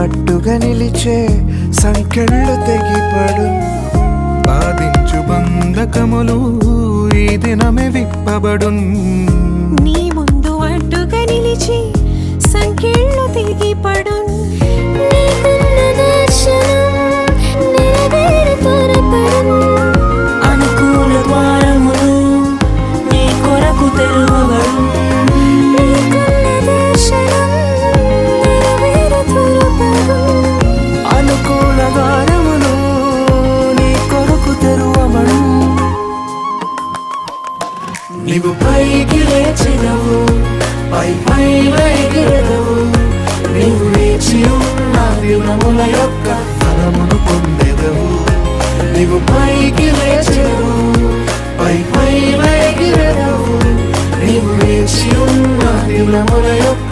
పట్టుగా నిలిచే సంఖ్యలు తెగిపడు. బాధించు బంధకములు ఈ దినమే విప్పబడున్. నీవు పైకి లేచినవు పై పైన ఎగిరెదవు నీవు లేచి ఉన్న దినముల యొక్క ఫలమును పొందెదవు. నీవు పైకి లేచినవు పై పైన ఎగిరెదవు నీవు లేచి ఉన్న దినముల యొక్క